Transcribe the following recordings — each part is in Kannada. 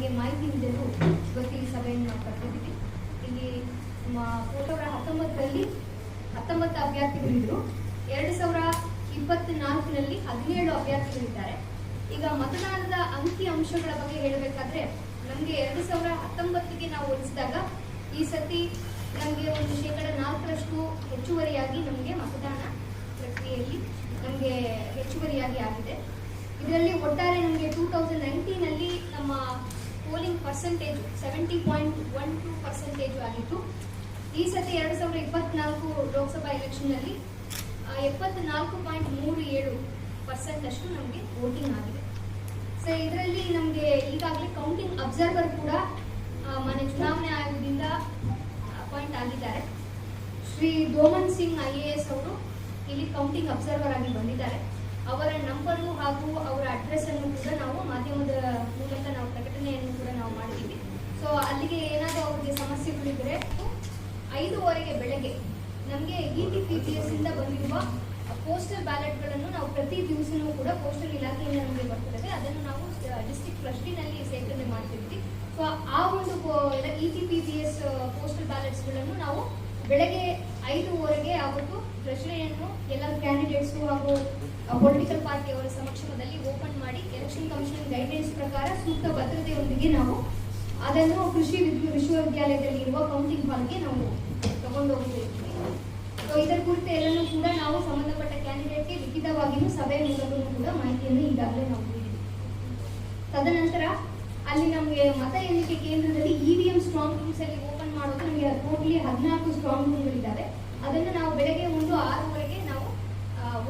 ನಮಗೆ ಮಾಹಿತಿ ನೀಡಲು ಇವತ್ತು ಈ ಸಭೆಯನ್ನು ನಾವು ಕರೆದಿದ್ದೀವಿ. ಇಲ್ಲಿ ಫೋಟೋಗಳ ಹತ್ತೊಂಬತ್ತರಲ್ಲಿ ಹತ್ತೊಂಬತ್ತು ಅಭ್ಯರ್ಥಿಗಳಿದ್ರು. ಎರಡು ಸಾವಿರ ಇಪ್ಪತ್ನಾಲ್ಕಿನಲ್ಲಿ ಹದಿನೇಳು ಅಭ್ಯರ್ಥಿಗಳಿದ್ದಾರೆ. ಈಗ ಮತದಾನದ ಅಂಕಿ ಅಂಶಗಳ ಬಗ್ಗೆ ಹೇಳಬೇಕಾದ್ರೆ, ನಮಗೆ ಎರಡು ಸಾವಿರ ಹತ್ತೊಂಬತ್ತಿಗೆ ನಾವು ಹೋಲಿಸಿದಾಗ ಈ ಸತಿ ನಮಗೆ ಒಂದು ಶೇಕಡ ನಾಲ್ಕರಷ್ಟು ಹೆಚ್ಚುವರಿಯಾಗಿ ನಮಗೆ ಮತದಾನ ಪ್ರಕ್ರಿಯೆಯಲ್ಲಿ ನಮಗೆ ಹೆಚ್ಚುವರಿಯಾಗಿ ಆಗಿದೆ. ಇದರಲ್ಲಿ ಒಟ್ಟಾರೆ ನಮಗೆ ಟೂ ತೌಸಂಡ್ ನೈನ್ಟೀನಲ್ಲಿ ನಮ್ಮ polling percentage seventy point one two percentage ಆಗಿತ್ತು. ಈ ಸತಿ ಎರಡು ಸಾವಿರದ ಇಪ್ಪತ್ನಾಲ್ಕು ಲೋಕಸಭಾ ಎಲೆಕ್ಷನ್ನಲ್ಲಿ ಎಪ್ಪತ್ನಾಲ್ಕು ಪಾಯಿಂಟ್ ಮೂರು ಏಳು ಪರ್ಸೆಂಟ್ ಅಷ್ಟು ನಮಗೆ ವೋಟಿಂಗ್ ಆಗಿದೆ. ಸೊ ಇದರಲ್ಲಿ ನಮಗೆ ಈಗಾಗಲೇ ಕೌಂಟಿಂಗ್ ಅಬ್ಸರ್ವರ್ ಕೂಡ ಮನೆ ಚುನಾವಣೆ ಆಯೋಗದಿಂದ ಅಪಾಯಿಂಟ್ ಆಗಿದ್ದಾರೆ. Shri Doman Singh I A S ಅವರು ಇಲ್ಲಿ ಕೌಂಟಿಂಗ್ ಅಬ್ಸರ್ವರ್ ಆಗಿ ಬಂದಿದ್ದಾರೆ. ಅವರ ನಂಬರು ಹಾಗೂ ಅವರ ಅಡ್ರೆಸ್ ಅನ್ನು ಕೂಡ ನಾವು ಮಾಧ್ಯಮದ ಮೂಲಕ ನಾವು ಪ್ರಕಟಣೆಯನ್ನು ಕೂಡ ನಾವು ಮಾಡಿದ್ದೀವಿ ಸೊ ಅಲ್ಲಿಗೆ ಏನಾದರೂ ಅವ್ರಿಗೆ ಐದುವರೆಗೆ ಬೆಳಗ್ಗೆ ನಮಗೆ E T P P S ಇಂದ ಬಂದಿರುವ ಪೋಸ್ಟಲ್ ಬ್ಯಾಲೆಟ್ಗಳನ್ನು ನಾವು ಪ್ರತಿ ದಿವಸನೂ ಕೂಡ ಪೋಸ್ಟಲ್ ಇಲಾಖೆಯಿಂದ ನಮಗೆ ಬರ್ತದೆ. ಅದನ್ನು ನಾವು ಡಿಸ್ಟ್ರಿಕ್ಟ್ ಟ್ರಸ್ಟಿನಲ್ಲಿ ಸೇರ್ಪಡೆ ಮಾಡ್ತಿರ್ತೀವಿ. ಸೊ ಆ ಒಂದು E T P P S postal ಬ್ಯಾಲೆಟ್ಸ್ಗಳನ್ನು ನಾವು ಬೆಳಗ್ಗೆ ಐದೂವರೆಗೆ ಆವತ್ತು ಪ್ರಶ್ನೆಯನ್ನು ಎಲ್ಲ ಕ್ಯಾಂಡಿಡೇಟ್ಸು ಹಾಗೂ ಪೊಲಿಟಿಕಲ್ ಪಾರ್ಟಿಯವರ ಸಮಕ್ಷಮದಲ್ಲಿ ಓಪನ್ ಮಾಡಿ ಎಲೆಕ್ಷನ್ ಕಮಿಷನ್ ಗೈಡ್ಲೈನ್ಸ್ ಪ್ರಕಾರ ಸೂಕ್ತ ಭದ್ರತೆಯೊಂದಿಗೆ ನಾವು ಅದನ್ನು ಕೃಷಿ ವಿದ್ಯು- ವಿಶ್ವವಿದ್ಯಾಲಯದಲ್ಲಿ ಇರುವ ಕೌಂಟಿಂಗ್ ಹಾಲ್ಗೆ ನಾವು ತಗೊಂಡು ಹೋಗ್ತಿರ್ತೀವಿ ಸೊ ಇದರ ಕುರಿತು ಎಲ್ಲನೂ ಕೂಡ ನಾವು ಸಂಬಂಧಪಟ್ಟ ಕ್ಯಾಂಡಿಡೇಟ್ಗೆ ಲಿಖಿತವಾಗಿಯೂ ಸಭೆ ಮೂಲಕವೂ ಕೂಡ ಮಾಹಿತಿಯನ್ನು ಈಗಾಗಲೇ ನಾವು ತದನಂತರ ಅಲ್ಲಿ ನಮಗೆ ಮತ ಎಣಿಕೆ ಕೇಂದ್ರದಲ್ಲಿ E V M strong rooms ಅಲ್ಲಿ ಓಪನ್ ಮಾಡೋದು ನಮಗೆ ಟೋಟಲಿ ಹದಿನಾಲ್ಕು ಸ್ಟ್ರಾಂಗ್ ರೂಮ್ಗಳಿದ್ದಾವೆ ಅದನ್ನು ನಾವು ಬೆಳಗ್ಗೆ ಒಂದು ಆರೂವರೆಗೆ ನಾವು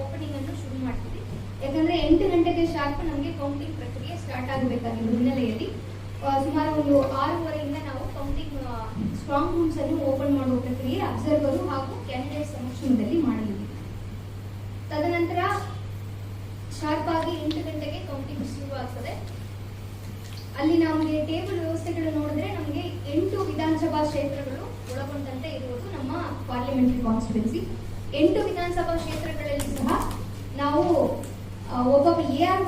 ಓಪನಿಂಗ್ ಅನ್ನು ಶುರು ಮಾಡ್ತೀವಿ. ಯಾಕಂದ್ರೆ ಎಂಟು ಗಂಟೆಗೆ ಶಾರ್ಪ್ ನಮಗೆ ಕೌಂಟಿಂಗ್ ಪ್ರಕ್ರಿಯೆ ಸ್ಟಾರ್ಟ್ ಆಗಬೇಕಾಗಿರೋ ಹಿನ್ನೆಲೆಯಲ್ಲಿ. ಸುಮಾರು ಒಂದು ಆರೂವರೆಯಿಂದ ನಾವು ಕೌಂಟಿಂಗ್ ಸ್ಟ್ರಾಂಗ್ ರೂಮ್ಸ್ ಅನ್ನು ಓಪನ್ ಮಾಡುವ ಪ್ರಕ್ರಿಯೆ ಅಬ್ಸರ್ವರು ಹಾಗೂ ಕ್ಯಾಂಡಿಡೇಟ್ ಸಮಕ್ಷಮದಲ್ಲಿ ಮಾಡಲಿದೆ. ತದನಂತರ ಶಾರ್ಪ್ ಆಗಿ ಎಂಟು ಗಂಟೆಗೆ ಕೌಂಟಿಂಗ್ ಶುರುವಾಗ್ತದೆ. ಅಲ್ಲಿ ನಮಗೆ ಟೇಬಲ್ ವ್ಯವಸ್ಥೆಗಳು ನೋಡಿದ್ರೆ ನಮಗೆ ಎಂಟು ವಿಧಾನಸಭಾ ಕ್ಷೇತ್ರಗಳು ಒಳಗೊಂಡಂತೆ ಇರುವುದು ನಮ್ಮ ಪಾರ್ಲಿಮೆಂಟರಿ ಕಾನ್ಸ್ಟಿಟ್ಯೂನ್ಸಿ ಎಂಟು ವಿಧಾನಸಭಾ ಕ್ಷೇತ್ರಗಳಲ್ಲಿ ಸಹ ನಾವು ಒಬ್ಬೊಬ್ಬ ಎ ಆರ್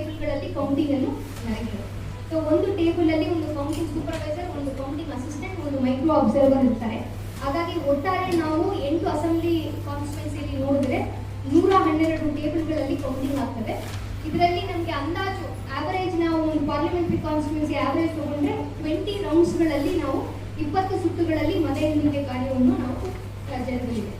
ಟೇಬಲ್ಗಳಲ್ಲಿ ಕೌಂಟಿಂಗ್ ಅನ್ನು ನನಗೆ ಸೊ ಒಂದು ಟೇಬಲ್ ಅಲ್ಲಿ ಒಂದು ಕೌಂಟಿಂಗ್ ಸೂಪರ್ವೈಸರ್ ಒಂದು ಕೌಂಟಿಂಗ್ ಅಸಿಸ್ಟೆಂಟ್ ಒಂದು ಮೈಕ್ರೋ ಅಬ್ಸರ್ವರ್ ಇರ್ತಾರೆ. ಹಾಗಾಗಿ ಒಟ್ಟಾರೆ ನಾವು ಎಂಟು ಅಸೆಂಬ್ಲಿ ಕಾನ್ಸ್ಟಿಟ್ಯೂನ್ಸಿಯಲ್ಲಿ ನೋಡಿದ್ರೆ ನೂರ ಹನ್ನೆರಡು ಟೇಬಲ್ಗಳಲ್ಲಿ ಕೌಂಟಿಂಗ್ ಆಗ್ತದೆ. ಇದರಲ್ಲಿ ನಮಗೆ ಅಂದಾಜು ಆವರೇಜ್ ನಾವು ಒಂದು ಪಾರ್ಲಿಮೆಂಟ್ರಿ ಕಾನ್ಸ್ಟಿಟ್ಯೂನ್ಸಿ ಆವರೇಜ್ ತಗೊಂಡ್ರೆ ಟ್ವೆಂಟಿ ರೌಂಡ್ಸ್ಗಳಲ್ಲಿ ನಾವು ಇಪ್ಪತ್ತು ಸುತ್ತುಗಳಲ್ಲಿ ಎನ್ನಿಕೆ ಕಾರ್ಯವನ್ನು ನಾವು ಜರುಗಲಿದೆ